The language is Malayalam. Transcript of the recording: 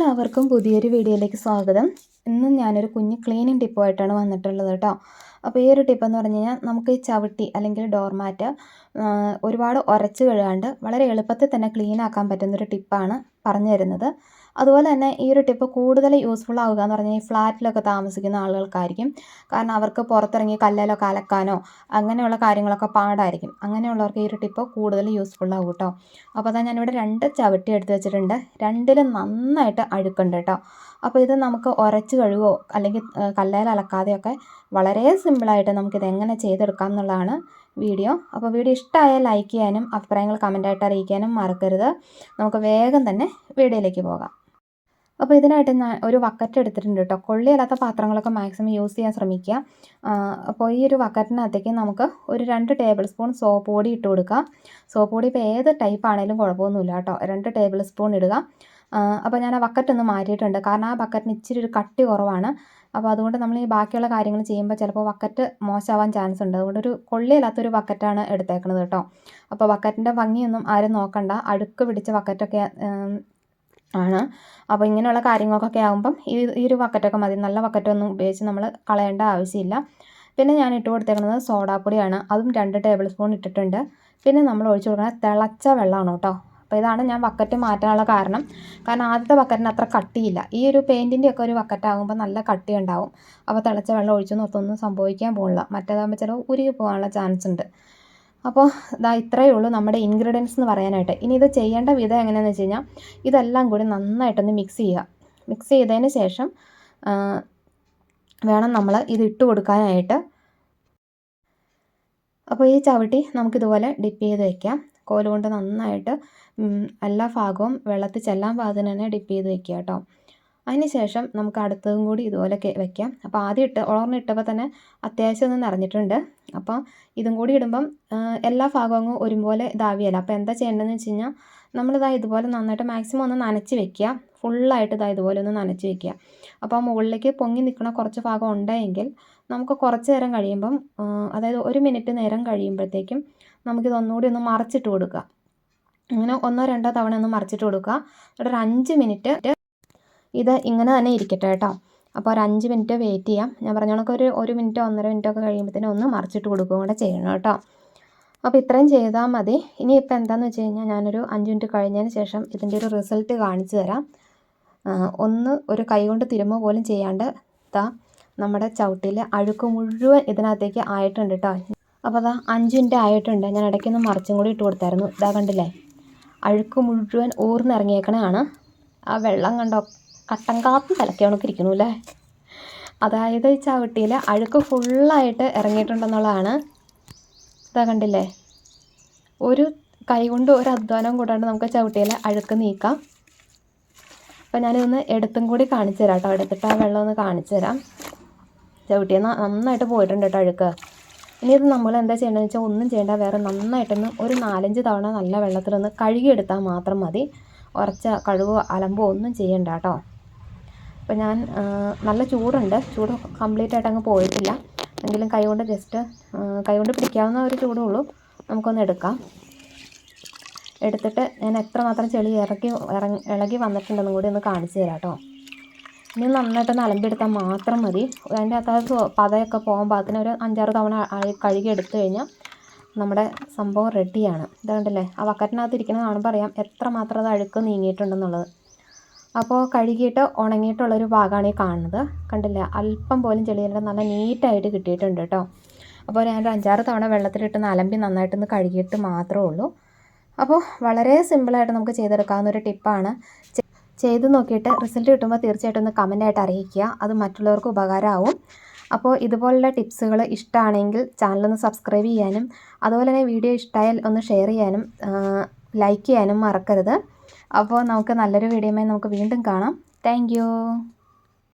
എല്ലാവർക്കും പുതിയൊരു വീഡിയോയിലേക്ക് സ്വാഗതം. ഇന്നും ഞാനൊരു കുഞ്ഞ് ക്ലീനിങ് ടിപ്പുമായിട്ടാണ് വന്നിട്ടുള്ളത് കേട്ടോ അപ്പോൾ ഈ ഒരു ടിപ്പെന്ന് പറഞ്ഞു കഴിഞ്ഞാൽ നമുക്ക് ഈ ചവിട്ടി അല്ലെങ്കിൽ ഡോർമാറ്റ് ഒരുപാട് ഉരച്ച് കഴുകാണ്ട് വളരെ എളുപ്പത്തിൽ തന്നെ ക്ലീൻ ആക്കാൻ പറ്റുന്നൊരു ടിപ്പാണ് പറഞ്ഞു തരുന്നത്. അതുപോലെ തന്നെ ഈ ഒരു ടിപ്പ് കൂടുതൽ യൂസ്ഫുൾ ആവുക എന്ന് പറഞ്ഞാൽ ഈ ഫ്ലാറ്റിലൊക്കെ താമസിക്കുന്ന ആളുകൾക്കായിരിക്കും. കാരണം അവർക്ക് പുറത്തിറങ്ങി കല്ലിലൊക്കെ അലക്കാനോ അങ്ങനെയുള്ള കാര്യങ്ങളൊക്കെ പാടായിരിക്കും. അങ്ങനെയുള്ളവർക്ക് ഈ ഒരു ടിപ്പ് കൂടുതൽ യൂസ്ഫുൾ ആകും കേട്ടോ അപ്പോൾ അതാ ഞാനിവിടെ രണ്ട് ചവിട്ടി എടുത്ത് വെച്ചിട്ടുണ്ട്. രണ്ടിലും നന്നായിട്ട് അഴുക്കുണ്ട് കേട്ടോ അപ്പോൾ ഇത് നമുക്ക് ഉരച്ച് കഴുകുകയോ അല്ലെങ്കിൽ കല്ലേൽ അലക്കാതെയൊക്കെ വളരെ സിമ്പിളായിട്ട് നമുക്കിത് എങ്ങനെ ചെയ്തെടുക്കാം എന്നുള്ളതാണ് വീഡിയോ. അപ്പോൾ വീഡിയോ ഇഷ്ടമായാൽ ലൈക്ക് ചെയ്യാനും അഭിപ്രായങ്ങൾ കമന്റായിട്ട് അറിയിക്കാനും മറക്കരുത്. നമുക്ക് വേഗം തന്നെ വീഡിയോയിലേക്ക് പോകാം. അപ്പോൾ ഇതിനായിട്ട് ഞാൻ ഒരു വക്കറ്റ് എടുത്തിട്ടുണ്ട് കേട്ടോ കൊള്ളിയല്ലാത്ത പാത്രങ്ങളൊക്കെ മാക്സിമം യൂസ് ചെയ്യാൻ ശ്രമിക്കുക. അപ്പോൾ ഈ ഒരു വക്കറ്റിനകത്തേക്ക് നമുക്ക് ഒരു രണ്ട് ടേബിൾ സ്പൂൺ സോപ്പ് പൊടി ഇട്ട് കൊടുക്കുക സോപ്പ് പൊടി ഇപ്പോൾ ഏത് ടൈപ്പ് ആണെങ്കിലും കുഴപ്പമൊന്നുമില്ല കേട്ടോ രണ്ട് ടേബിൾ സ്പൂൺ ഇടുക. അപ്പോൾ ഞാൻ ആ ബക്കറ്റ് ഒന്ന് മാറ്റിയിട്ടുണ്ട്. കാരണം ആ ബക്കറ്റിന് ഇച്ചിരി ഒരു കട്ടി കുറവാണ്. അപ്പോൾ അതുകൊണ്ട് നമ്മൾ ഈ ബാക്കിയുള്ള കാര്യങ്ങൾ ചെയ്യുമ്പോൾ ചിലപ്പോൾ ബക്കറ്റ് മോശമാവാൻ ചാൻസ് ഉണ്ട്. അതുകൊണ്ട് ഒരു കൊള്ളിയില്ലാത്തൊരു ബക്കറ്റാണ് എടുത്തേക്കുന്നത് കേട്ടോ. അപ്പോൾ ബക്കറ്റിന്റെ ഭംഗിയൊന്നും ആരും നോക്കണ്ട. അഴുക്ക് പിടിച്ച ബക്കറ്റൊക്കെ ആണ്. അപ്പോൾ ഇങ്ങനെയുള്ള കാര്യങ്ങൾക്കൊക്കെ ആകുമ്പം ഈ ഈ ഒരു ബക്കറ്റൊക്കെ മതി. നല്ല ബക്കറ്റൊന്നും ഉപയോഗിച്ച് നമ്മൾ കളയേണ്ട ആവശ്യമില്ല. പിന്നെ ഞാൻ ഇട്ട് കൊടുത്തേക്കുന്നത് സോഡാപ്പൊടിയാണ്. അതും രണ്ട് ടേബിൾ സ്പൂൺ ഇട്ടിട്ടുണ്ട്. പിന്നെ നമ്മൾ ഒഴിച്ചു കൊടുക്കുന്നത് തിളച്ച വെള്ളമാണ് കേട്ടോ. അപ്പോൾ ഇതാണ് ഞാൻ ബക്കറ്റ് മാറ്റാനുള്ള കാരണം. കാരണം ആദ്യത്തെ ബക്കറ്റിന് അത്ര കട്ടിയില്ല. ഈ ഒരു പെയിന്റിന്റെ ഒക്കെ ഒരു ബക്കറ്റാകുമ്പോൾ നല്ല കട്ടി ഉണ്ടാവും. അപ്പോൾ തിളച്ച വെള്ളം ഒഴിച്ചു നിർത്തൊന്നും സംഭവിക്കാൻ പോകുന്നില്ല. മറ്റേതാകുമ്പോൾ ചിലവ് ഉരുകി പോകാനുള്ള ചാൻസ് ഉണ്ട്. അപ്പോൾ ഇതാ ഇത്രയേ ഉള്ളൂ നമ്മുടെ ഇൻഗ്രീഡിയൻസ് എന്ന് പറയാനായിട്ട്. ഇനി ഇത് ചെയ്യേണ്ട വിധം എങ്ങനെയാണെന്ന് വെച്ച് കഴിഞ്ഞാൽ ഇതെല്ലാം കൂടി നന്നായിട്ടൊന്ന് മിക്സ് ചെയ്യുക. മിക്സ് ചെയ്തതിന് ശേഷം വേണം നമ്മൾ ഇത് ഇട്ട് കൊടുക്കാനായിട്ട്. അപ്പോൾ ഈ ചവിട്ടി നമുക്കിതുപോലെ ഡിപ്പ് ചെയ്ത് വയ്ക്കാം കോലുകൊണ്ട് നന്നായിട്ട് എല്ലാ ഭാഗവും വെള്ളത്തിൽ ചെല്ലാൻ പാകത്തിന് തന്നെ ഡിപ്പ് ചെയ്ത് വെക്കുക കേട്ടോ അതിന് ശേഷം നമുക്ക് അടുത്തതും കൂടി ഇതുപോലെ വെക്കാം. അപ്പോൾ ആദ്യം ഇട്ട് ഉളർന്നിട്ടപ്പോൾ തന്നെ അത്യാവശ്യം ഒന്ന് നിറഞ്ഞിട്ടുണ്ട്. അപ്പോൾ ഇതും കൂടി ഇടുമ്പം എല്ലാ ഭാഗവും അങ്ങ് ഒരുപോലെ ഇതാവിയല്ല. അപ്പോൾ എന്താ ചെയ്യേണ്ടതെന്ന് വെച്ച് കഴിഞ്ഞാൽ നമ്മളിതാ ഇതുപോലെ നന്നായിട്ട് മാക്സിമം ഒന്ന് നനച്ച് വെക്കുക. ഫുള്ളായിട്ട് ഇതാ ഇതുപോലെ ഒന്ന് നനച്ച് വെക്കുക. അപ്പോൾ മുകളിലേക്ക് പൊങ്ങി നിൽക്കുന്ന കുറച്ച് ഭാഗം ഉണ്ടെങ്കിൽ നമുക്ക് കുറച്ച് നേരം കഴിയുമ്പം അതായത് ഒരു മിനിറ്റ് നേരം കഴിയുമ്പോഴത്തേക്കും നമുക്കിത് ഒന്നുകൂടി ഒന്ന് മറച്ചിട്ട് കൊടുക്കുക അങ്ങനെ ഒന്നോ രണ്ടോ തവണ ഒന്ന് മറിച്ചിട്ട് കൊടുക്കുക. എന്നിട്ട് ഒരു അഞ്ച് മിനിറ്റ് ഇത് ഇങ്ങനെ തന്നെ ഇരിക്കട്ടെ കേട്ടോ. അപ്പോൾ ഒരു അഞ്ച് മിനിറ്റ് വെയിറ്റ് ചെയ്യാം. ഞാൻ പറഞ്ഞ കണക്ക് ഒരു ഒരു മിനിറ്റോ ഒന്നര മിനിറ്റോ ഒക്കെ കഴിയുമ്പോഴത്തേനും ഒന്ന് മറിച്ചിട്ട് കൊടുക്കുകയും കൂടെ ചെയ്യണം കേട്ടോ. അപ്പോൾ ഇത്രയും ചെയ്താൽ മതി. ഇനിയിപ്പോൾ എന്താണെന്ന് വെച്ച് കഴിഞ്ഞാൽ ഞാനൊരു അഞ്ച് മിനിറ്റ് കഴിഞ്ഞതിന് ശേഷം ഇതിന്റെ ഒരു റിസൾട്ട് കാണിച്ചു തരാം. ഒന്ന് ഒരു കൈ കൊണ്ട് തിരുമ്മ പോലും ചെയ്യാണ്ട് ഇതാ നമ്മുടെ ചവിട്ടിയിൽ അഴുക്ക് മുഴുവൻ ഇതിനകത്തേക്ക് ആയിട്ടുണ്ട് കേട്ടോ. അപ്പോൾ അതാ അഞ്ച് മിനിറ്റ് ആയിട്ടുണ്ട്. ഞാൻ ഇടയ്ക്കൊന്ന് മറിച്ചും കൂടി ഇട്ട് കൊടുത്തായിരുന്നു. ഇതാ കണ്ടില്ലേ? അഴുക്ക് മുഴുവൻ ഊർന്നിറങ്ങിയേക്കണതാണ്. ആ വെള്ളം കണ്ടോ? കട്ടൻ കാപ്പി കലക്കി ഇരിക്കണു അല്ലേ? അതായത് ചവിട്ടിയിൽ അഴുക്ക് ഫുള്ളായിട്ട് ഇറങ്ങിയിട്ടുണ്ടെന്നുള്ളതാണ്. ഇതാ കണ്ടില്ലേ? ഒരു കൈ കൊണ്ട് ഒരു അധ്വാനം കൂടാണ്ട് നമുക്ക് ചവിട്ടിയിൽ അഴുക്ക് നീക്കാം. അപ്പോൾ ഞാനിതൊന്ന് എടുത്തും കൂടി കാണിച്ചു തരാം കേട്ടോ. എടുത്തിട്ട് ആ വെള്ളം ഒന്ന് കാണിച്ചു തരാം ചവിട്ടിയിൽ നന്നായിട്ട് പോയിട്ടുണ്ട് കേട്ടോ അഴുക്ക്. ഇനി ഇത് നമ്മൾ എന്താ ചെയ്യേണ്ടതെന്ന് വെച്ചാൽ ഒന്നും ചെയ്യേണ്ട വേറെ നന്നായിട്ടൊന്ന് ഒരു നാലഞ്ച് തവണ നല്ല വെള്ളത്തിലൊന്ന് കഴുകിയെടുത്താൽ മാത്രം മതി. ഉറച്ച കഴുകോ അലമ്പോ ഒന്നും ചെയ്യണ്ട കേട്ടോ. അപ്പോൾ ഞാൻ നല്ല ചൂടുണ്ട്. ചൂട് കംപ്ലീറ്റ് ആയിട്ട് അങ്ങ് പോയിട്ടില്ല. എങ്കിലും കൈകൊണ്ട് ജസ്റ്റ് കൈകൊണ്ട് പിടിക്കാവുന്ന ഒരു ചൂടേ ഉള്ളൂ. നമുക്കൊന്ന് എടുക്കാം. എടുത്തിട്ട് ഞാൻ എത്രമാത്രം ചെളി ഇറക്കി ഇറങ്ങി ഇളകി വന്നിട്ടുണ്ടെന്നും കൂടി ഒന്ന് കാണിച്ചു തരാം കേട്ടോ. ഇനി നന്നായിട്ടൊന്ന് അലമ്പിയെടുത്താൽ മാത്രം മതി. അതിന്റെ അകത്ത് പതയൊക്കെ പോകാൻ പാകത്തിന് ഒരു അഞ്ചാറ് തവണ കഴുകി എടുത്തു കഴിഞ്ഞാൽ നമ്മുടെ സംഭവം റെഡിയാണ്. ഇതുകൊണ്ടല്ലേ ആ വക്കറ്റിനകത്ത് ഇരിക്കുന്നത് കാണുമ്പോൾ അറിയാം എത്രമാത്രം അത് അഴുക്ക് നീങ്ങിയിട്ടുണ്ടെന്നുള്ളത്. അപ്പോൾ കഴുകിയിട്ട് ഉണങ്ങിയിട്ടുള്ളൊരു ഭാഗമാണ് ഈ കാണുന്നത്. കണ്ടില്ലേ? അല്പം പോലും ചെളിയില്ല നല്ല നീറ്റായിട്ട് കിട്ടിയിട്ടുണ്ട് കേട്ടോ അപ്പോൾ ഞാൻ ഒരു അഞ്ചാറ് തവണ വെള്ളത്തിലിട്ട് അലമ്പി നന്നായിട്ടൊന്ന് കഴുകിയിട്ട് മാത്രമേ ഉള്ളൂ. അപ്പോൾ വളരെ സിമ്പിളായിട്ട് നമുക്ക് ചെയ്തെടുക്കാവുന്ന ഒരു ടിപ്പാണ് ചെയ്ത് നോക്കിയിട്ട് റിസൾട്ട് കിട്ടുമ്പോൾ തീർച്ചയായിട്ടും ഒന്ന് കമന്റായിട്ട് അറിയിക്കുക. അത് മറ്റുള്ളവർക്ക് ഉപകാരമാവും. അപ്പോൾ ഇതുപോലുള്ള ടിപ്സുകൾ ഇഷ്ടമാണെങ്കിൽ ചാനലൊന്ന് സബ്സ്ക്രൈബ് ചെയ്യാനും അതുപോലെ തന്നെ വീഡിയോ ഇഷ്ടമായാൽ ഒന്ന് ഷെയർ ചെയ്യാനും ലൈക്ക് ചെയ്യാനും മറക്കരുത്. അപ്പോൾ നമുക്ക് നല്ലൊരു വീഡിയോമായി നമുക്ക് വീണ്ടും കാണാം. താങ്ക്